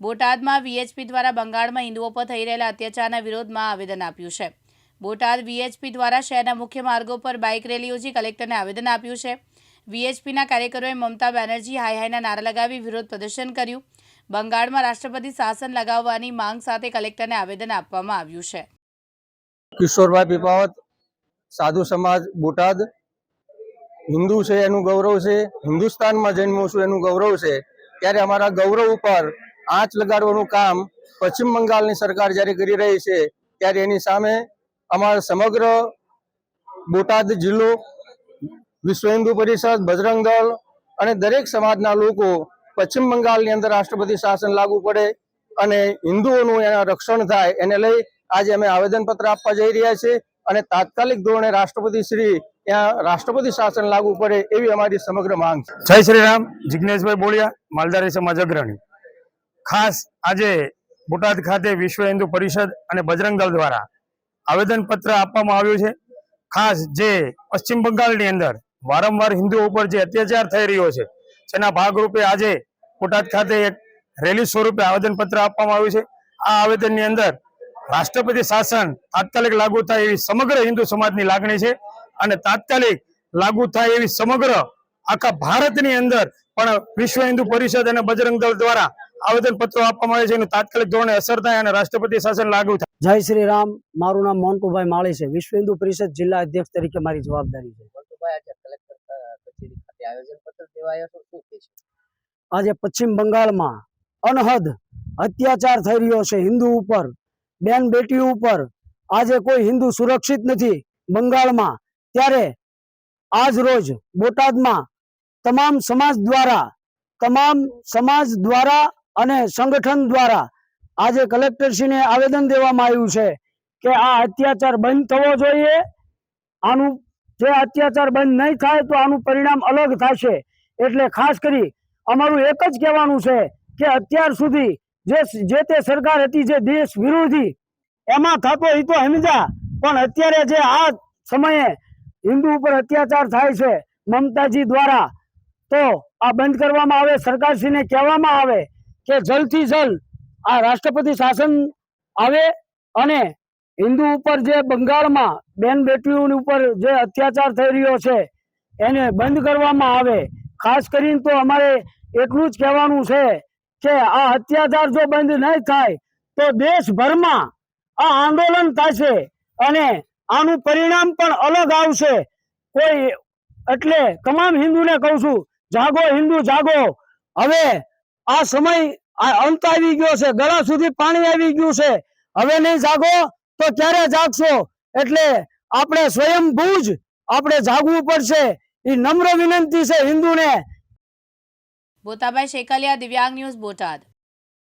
બોટાદમાં વીએચપી દ્વારા બંગાળમાં હિન્દુઓ પર થઈ રહેલા અત્યાચારના વિરોધમાં આવેદન આપ્યું છે. બોટાદ વીએચપી દ્વારા શહેરના મુખ્ય માર્ગો પર બાઇક રેલી યોજી કલેક્ટરને આવેદન આપ્યું છે. વીએચપીના કાર્યકરોએ મમતા બેનર્જી હાય હાયના નારા લગાવી વિરોધ પ્રદર્શન કર્યું. બંગાળમાં રાષ્ટ્રપતિ શાસન લગાવવાની માંગ સાથે કલેક્ટરને આવેદન આપવામાં આવ્યું છે. કિશોરભાઈ પીપાવત, સાધુ સમાજ, બોટાદ. હિન્દુ છે, એનું ગૌરવ છે. હિન્દુસ્તાનમાં જન્મો છું, એનું ગૌરવ છે. ત્યારે અમારા ગૌરવ ઉપર આંચ લગાડવાનું કામ પશ્ચિમ બંગાળની સરકાર જ્યારે કરી રહી છે, ત્યારે એની સામે અમારા સમગ્ર બોટાદ જિલ્લો, વિશ્વ હિન્દુ પરિષદ, બજરંગ દળ અને દરેક સમાજના લોકો પશ્ચિમ બંગાળની અંદર રાષ્ટ્રપતિ શાસન લાગુ પડે અને હિન્દુઓનું એના રક્ષણ થાય, એને લઈ આજે અમે આવેદનપત્ર આપવા જઈ રહ્યા છીએ અને તાત્કાલિક ધોરણે રાષ્ટ્રપતિ શ્રી ત્યાં રાષ્ટ્રપતિ શાસન લાગુ પડે એવી અમારી સમગ્ર માંગ છે. જય શ્રી રામ જિજ્ઞેશભાઈ બોલિયા, માલધારી સમાજ અગ્રણી. ખાસ આજે બોટાદ ખાતે વિશ્વ હિન્દુ પરિષદ અને બજરંગ દળ દ્વારા આવેદનપત્ર આપવામાં આવ્યું છે. ખાસ જે પશ્ચિમ બંગાળની અંદર વારંવાર હિન્દુઓ ઉપર જે અત્યાચાર થઈ રહ્યો છે, જેના ભાગરૂપે આજે બોટાદ ખાતે એક રેલી સ્વરૂપે આવેદનપત્ર આપવામાં આવ્યું છે. આ આવેદનની અંદર રાષ્ટ્રપતિ શાસન તાત્કાલિક લાગુ થાય એવી સમગ્ર હિન્દુ સમાજની લાગણી છે અને તાત્કાલિક લાગુ થાય એવી સમગ્ર આખા ભારતની અંદર પણ વિશ્વ હિન્દુ પરિષદ અને બજરંગ દળ દ્વારા આવેદન પત્રો આપવામાં આવે છે. એનું તાત્કાલિક ધોરણે અસર થાય અને રાષ્ટ્રપતિ શાસન લાગુ થાય. જય શ્રી રામ. મારું નામ મોન્ટુભાઈ માળી છે. વિશ્વ હિન્દુ પરિષદ જિલ્લા અધ્યક્ષ તરીકે મારી જવાબદારી છે. મંટુભાઈ આજે કલેક્ટર કચેરી ખાતે આયોજનપત્ર દેવા આવ્યા છો શું કહેશો આજે પશ્ચિમ બંગાળમાં અનહદ અત્યાચાર થઈ રહ્યો છે હિન્દુ ઉપર બેન બેટી ઉપર. આજે કોઈ હિન્દુ સુરક્ષિત નથી બંગાળમાં. ત્યારે આજ રોજ બોટાદમાં તમામ સમાજ દ્વારા તમામ સમાજ દ્વારા અને સંગઠન દ્વારા આજે કલેક્ટરશ્રીને આવેદન દેવામાં આવ્યું છે કે આ અત્યાચાર બંધ થવો જોઈએ. આનું જે અત્યાચાર બંધ નહીં થાય તો આનું પરિણામ અલગ થશે. એટલે ખાસ કરી અમારું એક જ કહેવાનું છે કે અત્યાર સુધી જે જે તે સરકાર હતી જે દેશ વિરોધી, એમાં થતો એ તો પણ અત્યારે જે આ સમયે હિન્દુ ઉપર અત્યાચાર થાય છે મમતાજી દ્વારા, તો આ બંધ કરવામાં આવે, સરકારશ્રીને કહેવામાં આવે કે જલ્દથી જલ્દ આ રાષ્ટ્રપતિ શાસન આવે અને હિન્દુ ઉપર જે બંગાળમાં બેન બેટીઓની ઉપર જે અત્યાચાર થઈ રહ્યો છે, એને બંધ કરવામાં આવે. ખાસ કરીને તો અમારે એટલું જ કહેવાનું છે કે આ અત્યાચાર જો બંધ નહીં થાય, તો દેશભરમાં આ આંદોલન થશે અને આનું પરિણામ પણ અલગ આવશે. કોઈ એટલે તમામ હિન્દુને કહું છું, જાગો હિન્દુ, જાગો. હવે આ સમય અંત આવી ગયો છે. ગળા સુધી પાણી આવી ગયું છે. હવે નહીં જાગો તો ક્યારે જાગશો? એટલે આપણે સ્વયંભૂ જ આપણે જાગવું પડશે. એ નમ્ર વિનંતી છે હિન્દુને. બોતાભાઈ શેકલિયા, દિવ્યાંગ ન્યૂઝ બોટાદ.